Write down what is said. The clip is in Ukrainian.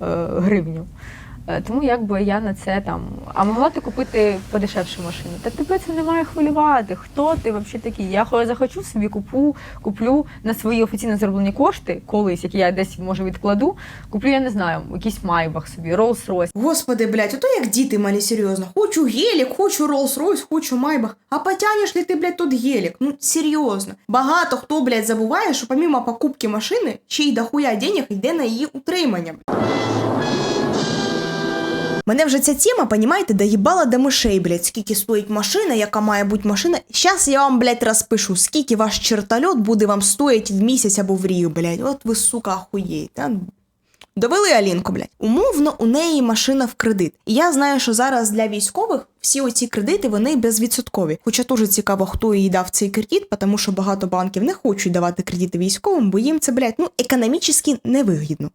гривню. Е, Тому якби я на це там. А могла ти купити подешевшу машину. Та тебе це не має хвилювати. Хто ти взагалі такий? Я хо- захочу собі купу, куплю на свої офіційно зароблені кошти колись, які я десь може відкладу. Куплю, я не знаю, якийсь майбах собі, Rolls-Royce. Господи, блядь, ото як діти малі, серйозно. Хочу гелік, хочу Rolls-Royce, хочу Майбах. А потянеш ли ти, блядь, тут гелік? Ну, серйозно. Багато хто, блядь, забуває, що помимо покупки машини, ще й дохуя денег йде на її утримання. Мене вже ця тема, понімаєте, доїбала до мишей, блядь, скільки стоїть машина, яка має бути машина. Щас я вам, блядь, розпишу, скільки ваш чертольот буде вам стоїть в місяць або в рік, блядь. От ви, сука, охуєєте. Довели Алінку, блядь. Умовно, у неї машина в кредит. І я знаю, що зараз для військових всі оці кредити вони безвідсоткові. Хоча дуже цікаво, хто їй дав цей кредит, тому що багато банків не хочуть давати кредити військовим, бо їм це, блядь, ну економічно невигідно.